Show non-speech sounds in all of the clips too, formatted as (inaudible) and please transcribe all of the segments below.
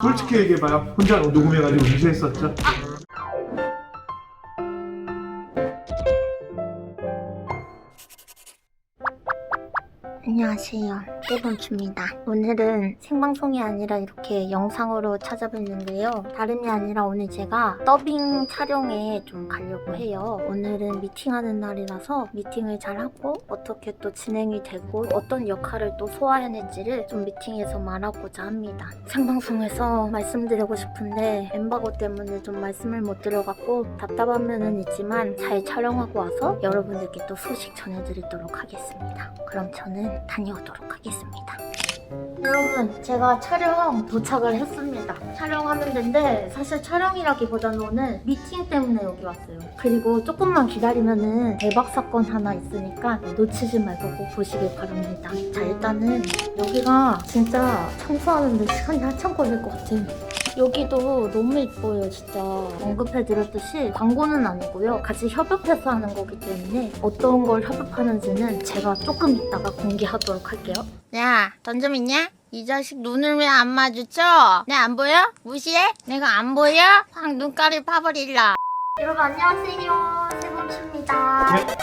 솔직히 얘기해봐요. 혼자 녹음해가지고 음시했었죠? 안녕하세요. 떼범주입니다. 오늘은 생방송이 아니라 이렇게 영상으로 찾아뵀는데요. 다름이 아니라 오늘 제가 더빙 촬영에 좀 가려고 해요. 오늘은 미팅하는 날이라서 미팅을 잘 하고 어떻게 또 진행이 되고 어떤 역할을 또 소화해낼지를 좀 미팅에서 말하고자 합니다. 생방송에서 말씀드리고 싶은데 엠바고 때문에 좀 말씀을 못 드려갖고 답답한 면은 있지만 잘 촬영하고 와서 여러분들께 또 소식 전해드리도록 하겠습니다. 그럼 저는 다녀오도록 하겠습니다. 여러분, 제가 촬영 도착을 했습니다. 촬영하는 데인데 사실 촬영이라기보다는 오늘 미팅 때문에 여기 왔어요. 그리고 조금만 기다리면은 대박 사건 하나 있으니까 놓치지 말고 꼭 보시길 바랍니다. 자, 일단은 여기가 진짜 청소하는데 시간이 한참 걸릴 것 같아요. 여기도 너무 이뻐요, 진짜. 언급해드렸듯이 광고는 아니고요. 같이 협업해서 하는 거기 때문에 어떤 걸 협업하는지는 제가 조금 이따가 공개하도록 할게요. 야, 돈 좀 있냐? 이 자식 눈을 왜 안 마주쳐? 내 안 보여? 무시해? 내가 안 보여? 확 눈가를 파버릴라. 여러분 안녕하세요. 세범씨입니다. 네.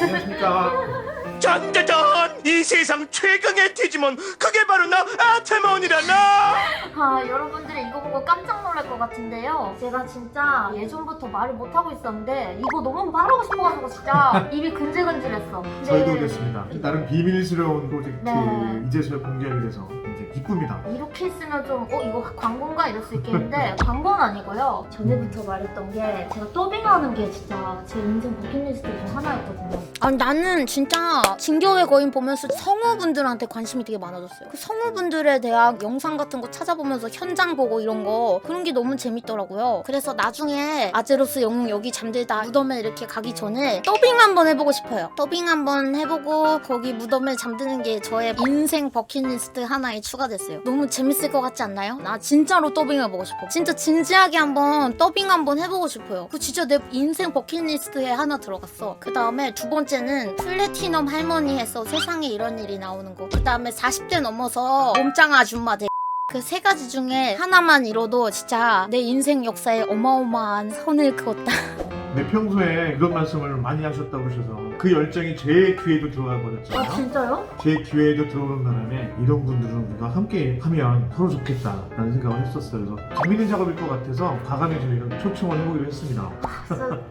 안녕하십니까. 짠짜잔! 이 세상 최강의 디지몬 그게 바로 나 아테몬이라 나! 아, 여러분들이 이거 보고 깜짝 놀랄 것 같은데요. 제가 진짜 예전부터 말을 못하고 있었는데 이거 너무 말하고 싶어가지고 진짜 (laughs) 입이 근질근질했어. 근데 저희도 그랬습니다. 나름 비밀스러운 프로젝트 네. 이제서야 공개하게 돼서 이제 기쁩니다. 이렇게 있으면 좀, 어, 이거 광고인가? 이럴 수 있겠는데, (laughs) 광고는 아니고요. 전에부터 말했던 게, 제가 더빙하는 게 진짜 제 인생 버킷리스트 중 하나였거든요. 아니, 나는 진짜 진격의 거인 보면서 성우분들한테 관심이 되게 많아졌어요. 그 성우분들에 대한 영상 같은 거 찾아보면서 현장 보고 이런 거, 그런 게 너무 재밌더라고요. 그래서 나중에 아제로스 영웅 여기 잠들다 무덤에 이렇게 가기 전에 더빙 한번 해보고 싶어요. 더빙 한번 해보고, 거기 무덤에 잠드는 게 저의 인생 버킷리스트 하나에 추가됐어요. 너무 재밌을 것 같지 않나요? 나 진짜로 더빙 해보고 싶어. 진짜 진지하게 한번 더빙 한번 해보고 싶어요. 그 진짜 내 인생 버킷리스트에 하나 들어갔어. 그 다음에 두 번째는 플래티넘 할 머니 해서 세상에 이런 일이 나오는 거. 그 다음에 40대 넘어서 몸짱 아줌마 돼. 그세 가지 중에 하나만 이뤄도 진짜 내 인생 역사에 어마어마한 선을 그었다. (laughs) 네, 평소에 그런 말씀을 많이 하셨다고 하셔서 그 열정이 제 귀에도 들어가 버렸잖아요. 진짜요? 제 귀에도 들어오는 바람에 이런 분들은 우리가 함께 하면 서로 좋겠다라는 생각을 했었어요. 그래서 재밌는 작업일 것 같아서 과감히 저희가 초청을 해보기로 했습니다.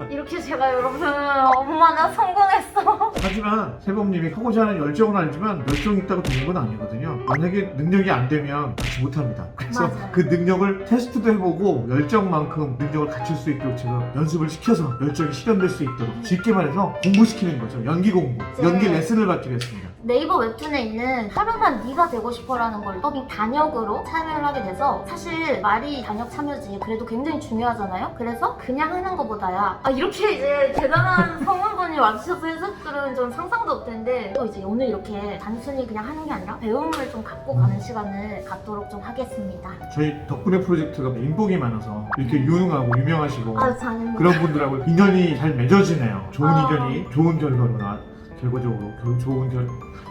이렇게 제가 여러분 엄마 나 성공했어. 하지만 세범님이 하고자 하는 열정은 알지만 열정이 있다고 되는 건 아니거든요. 만약에 능력이 안 되면 같이 못합니다. 그래서 맞아요. 그 능력을 테스트도 해보고 열정만큼 능력을 갖출 수 있도록 제가 연습을 시켜서 열정이 실현될 수 있도록 쉽게 말해서 공부시키는 거죠. 연기 공부, 네. 연기 레슨을 받기로 했습니다. 네이버 웹툰에 있는 하루만 네가 되고 싶어라는 걸 더빙 단역으로 참여를 하게 돼서 사실 말이 단역 참여지 그래도 굉장히 중요하잖아요. 그래서 그냥 하는 것보다야 아 이렇게 이제 대단한 (laughs) 성우분이 와주셔서 해석들은 좀 상상도 못했는데 또 이제 오늘 이렇게 단순히 그냥 하는 게 아니라 배움을 좀 갖고 가는 시간을 갖도록 좀 하겠습니다. 저희 덕분에 프로젝트가 인복이 많아서 이렇게 유능하고 유명하시고 아 그런 분들하고 인연이 잘 맺어지네요. 좋은 아. 인연이 좋은 결과로 나 결과적으로 결, 좋은 결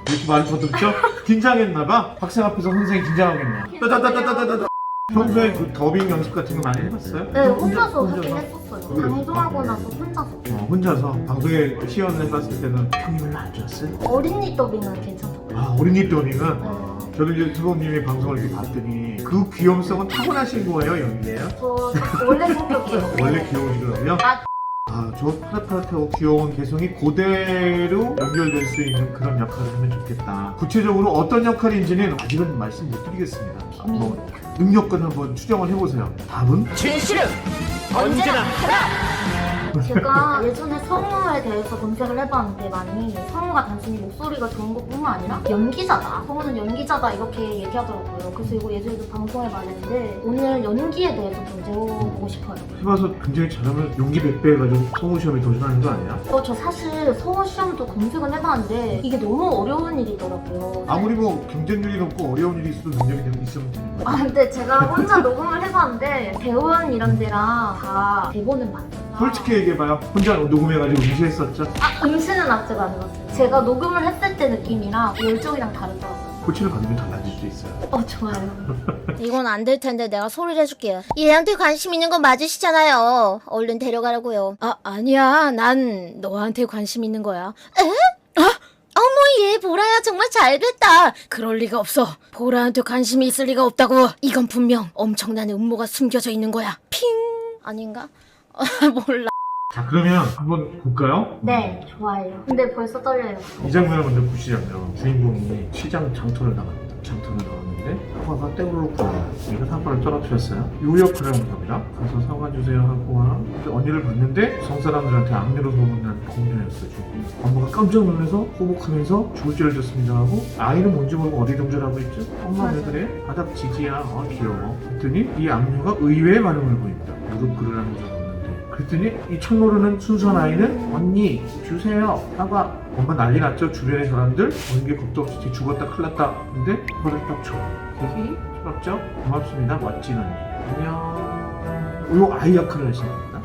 이렇게 많이 더듬죠? 긴장했나봐. 학생 앞에서 선생님 긴장하겠네. 따다다다다다다. 평소에 그 더빙 연습 같은 거 많이 해봤어요? 네 혼자서? 하긴 했었어요. 방송하고 나서 혼자서 어, 혼자서 방송에 시연을 해봤을 때는 평이 별로 안 좋았어요. 어린이 더빙은 괜찮더라고요. 아 어린이 더빙은 네. 저는 이제 수범님의 방송을 이렇게 봤더니 그 귀염성은 타고나신 거예요, 연기예요? 저 원래 성격이에요. 원래 귀여우시더라고요. 아. 아, 저 파릇파릇하고 귀여운 개성이 그대로 연결될 수 있는 그런 역할을 하면 좋겠다. 구체적으로 어떤 역할인지는 아직은 말씀 못 드리겠습니다. 뭐 능력껏 한번 추정을 해보세요. 답은? 진실은 언제나 하나! 제가 예전에 성우에 대해서 검색을 해봤는데 많이 성우가 단순히 목소리가 좋은 것뿐만 아니라 연기자다. 성우는 연기자다 이렇게 얘기하더라고요. 그래서 이거 예전에도 방송에 말했는데 오늘 연기에 대해서 좀 배워보고 싶어요. 해봐서 굉장히 잘하면 용기 100배 해가지고 성우 시험에 도전하는 거 아니야? 어, 저 사실 성우 시험도 검색은 해봤는데 이게 너무 어려운 일이더라고요. 아무리 뭐 경쟁률이 높고 어려운 일이 있어도 능력이 되면 있으면 되는 거야. 아 근데 제가 혼자 녹음을 해봤는데 대원 이런 데랑 다 대본은 맞잖아. 솔직히 얘기해봐요. 혼자 녹음해가지고 음시했었죠? 아 음식은 아직 안 해봤어요. 제가 녹음을 했을 때 느낌이랑 열정이랑 다르더라고요. 코치를 받으면 달라지죠. 수도 있어요. 어 좋아요. (laughs) 이건 안 될 텐데 내가 소리를 해줄게요. 얘한테 관심 있는 건 맞으시잖아요. 얼른 데려가라고요. 아 아니야. 난 너한테 관심 있는 거야. 에? 아? 어머 얘 보라야 정말 잘됐다. 그럴 리가 없어. 보라한테 관심이 있을 리가 없다고. 이건 분명 엄청난 음모가 숨겨져 있는 거야. 핑 아닌가? (laughs) 몰라. 자 그러면 한번 볼까요? 네 좋아요. 근데 벌써 떨려요. 이 장면을 먼저 보시자면 주인공이 시장 장터를 나갑니다. 장터를 나갔는데 사과가 굴어요. 이거 사과를 떨어뜨렸어요. 요 역할을 한 겁니다. 가서 사과 주세요 하고 와. 근데 언니를 봤는데 성 사람들한테 악녀로 소문난 공녀였어요. 주인공이. 엄마가 깜짝 놀라서 호복하면서 졸지를 줬습니다 하고 아이는 뭔지 모르고 어리둥절하고 있죠. 엄마 왜 그래? 바닥 지지야. 어 귀여워. 그랬더니 이 악녀가 의외의 반응을 보입니다. 무릎 꿇으라는 줄 알았는데 그랬더니 이 첫 모르는 순수한 아이는 언니 주세요 사과 엄마 난리 났죠 주변의 사람들 어느 게 겁도 없이 쟤 죽었다 큰일 났다 근데 그거를 딱 줘. 히히 부럽죠? 고맙습니다 멋진 언니 안녕 요 아이 역할을 하시는 겁니다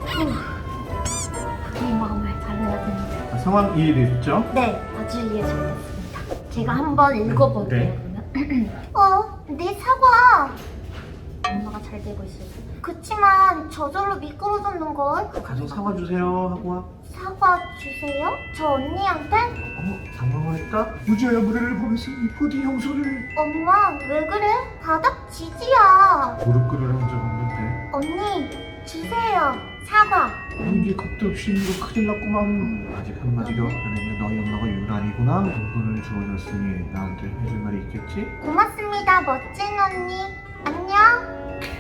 이 마음을 잘해야 되는데. 자, 상황 이해되셨죠? 네, 아주 이해 잘 됐습니다. 제가 한번 읽어볼게요. 네. 그러면. (clears throat) 어, 내 사과. 엄마가 잘 되고 있어요. 그치만 저절로 미끄러졌는 걸. 가서 사과 주세요 하고 와 사과 주세요? 저 언니한테? 어머 당황을 했다 유저야 무대를 보면서 이 포디 형소를 엄마, 왜 그래? 바닥 지지야. 무릎 꿇으라는 적 없는데 언니, 주세요. 사과. 이게 겁도 없이 이거 큰일 났구만 아직 한마디도 안 했는데 너희 엄마가 유난이구나 물건을 주워줬으니 나한테 해줄 말이 있겠지? 고맙습니다, 멋진 언니. 안녕.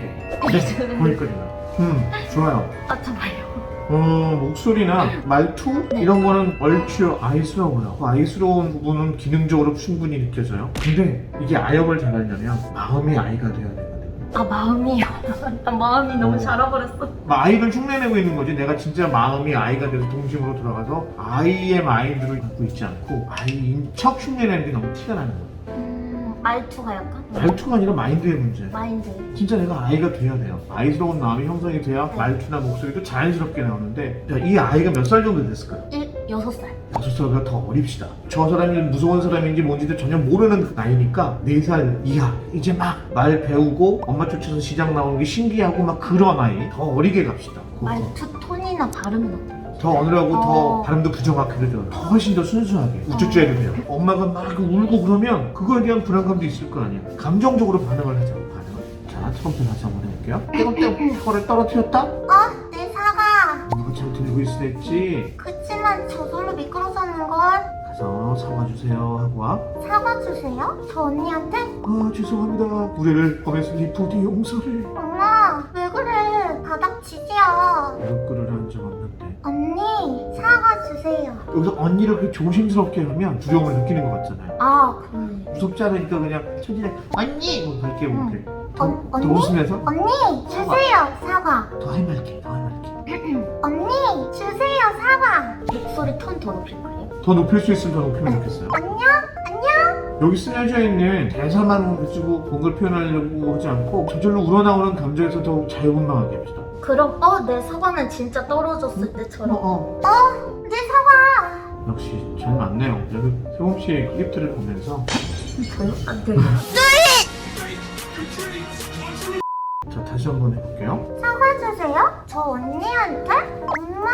네, 거기까지나 음 좋아요 아, 정말요. 어 목소리나 말투 네. 이런 거는 얼추 아이스러워요 그 아이스러운 부분은 기능적으로 충분히 느껴져요 근데 이게 아역을 잘하려면 마음의 아이가 돼야 되거든요 아, 마음이요. 나 (laughs) 마음이 너무 자라버렸어. 막 아이를 흉내내고 있는 거지 내가 진짜 마음이 아이가 돼서 동심으로 돌아가서 아이의 마인드를 갖고 있지 않고 아이인 척 흉내내는 게 너무 티가 나는 음, 말투가 약간? 말투가 아니라 마인드의 문제 마인드. 진짜 내가 아이가 돼야 돼요 아이스러운 마음이 형성이 돼야 네. 말투나 목소리도 자연스럽게 나오는데 자, 이 아이가 몇 살 정도 됐을까요? 일, 여섯 살. 여섯 살보다 더 어립시다 저 사람이 무서운 사람인지 뭔지도 전혀 모르는 나이니까 네 살 이하 이제 막 말 배우고 엄마 쫓아서 시장 나오는 게 신기하고 막 그런 아이 더 어리게 갑시다 그거. 말투 톤이나 발음은 어때요? 더 어느라고 더 어. 발음도 부정확해도 돼요. 더 훨씬 더 순수하게 우쭈쭈해도 돼요. 엄마가 막 울고 그러면 그거에 대한 불안감도 있을 거 아니야. 감정적으로 반응을 하자고 반응을. 자, 첫 번째 다시 한번 해볼게요. 떼굴떼굴 혀를 떨어뜨렸다? 어, 내 사과. 엄마가 잘 들고 있으랬지. 그치만 저절로 미끄러졌는 걸. 가서 사과 주세요 하고 와. 사과 주세요? 저 언니한테? 아 죄송합니다. 무대를 범했을 리포디 용서를. 여기서 언니를 그렇게 조심스럽게 하면 두려움을 느끼는 것 같잖아요. 아, 그러네. 무섭지 않으니까 그냥 천진에 언니! 뭐 밝게 뭐 이렇게. 더, 언- 더 언니? 웃으면서 언니, 주세요, 사과. 더 해맑게 더 해맑게 (clears throat) 언니, 주세요, 사과. 목소리 톤 더 높일 거예요? 더 높일 수 있으면 더 높이면 좋겠어요 안녕, 안녕. 여기 쓰여져 있는 대사만 쓰고 본걸 표현하려고 하지 않고 저절로 우러나오는 감정에서 더욱 자유분방하게 합시다 그럼, 어, 내 사과는 진짜 떨어졌을 때처럼. 어. 역시 잘 맞네요 여기 세범 씨의 클립들을 보면서 저요? 안 돼요. 자 다시 한번 해볼게요 사과 주세요? 저 언니한테? 엄마,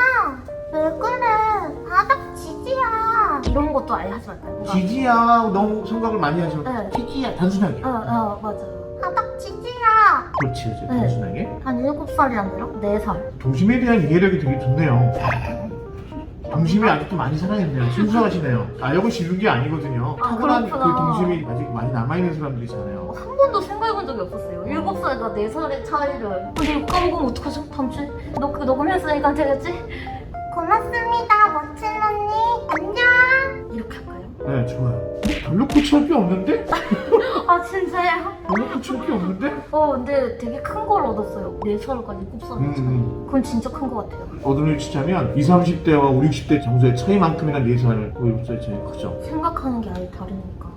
왜 그래? 바닥 지지야. 이런 것도 아예 하지 말까요? 뭔가- 지지야 너무 생각을 많이 하셔 네. 지지야 단순하게 어, 어, 맞아요. 바닥 지지야. 그렇지 그렇지 네. 단순하게 한 일곱 살이 아니라 네 살. 동심에 대한 이해력이 되게 좋네요 동심이 아직도 많이 살아있네요 순수하시네요 아역을 지른 게 아니거든요 아, 타고난 그 그렇구나. 동심이 아직 많이 남아있는 사람들이잖아요 한 번도 생각해본 적이 없었어요. 일곱 살과 네 살의 차이를. 근데 이거 까먹으면 어떡하죠? 다음 주에 녹, 녹음했으니까 되겠지? 고맙습니다, 멋진 언니. 안녕. 이렇게 할까요? 네 좋아요 별로 고치할 게 없는데? (laughs) 아, 진짜요? 별로 고치할 게 없는데? 어, 근데 되게 큰 걸 얻었어요. 네 일곱 살의 음, 차이. 음. 그건 진짜 큰 것 같아요. 어둠을 치자면 20, 30대와 5, 60대 정도의 차이만큼이나 4살, 5, 7살 차이 크죠. 생각하는 게 아예 다르니까.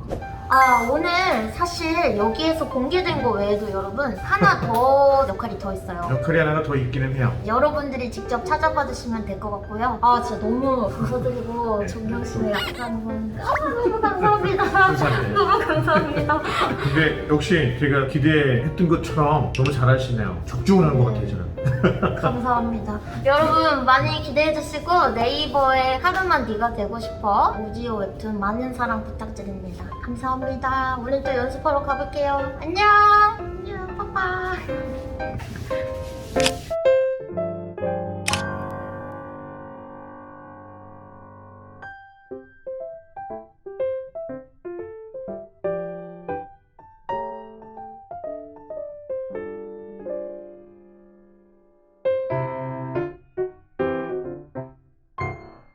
아, 오늘 사실 여기에서 공개된 거 외에도 여러분 하나 (laughs) 더 역할이 더 있어요. 역할이 하나가 더 있기는 해요. 여러분들이 직접 찾아봐 주시면 될 것 같고요. 아 진짜 너무 (laughs) 네. 감사드리고 존경심에 약간 아, 너무 감사합니다. 감사합니다. (laughs) 너무 감사합니다. 근데 역시 제가 기대했던 것처럼 너무 잘하시네요. 적중을 한것 같아요, 저는. (laughs) 감사합니다. 여러분 많이 기대해 주시고 네이버에 하루만 네가 되고 싶어 오디오 웹툰 많은 사랑 부탁드립니다. 감사합니다. 오늘 또 연습하러 가볼게요. 안녕. 안녕. 빠빠. (laughs)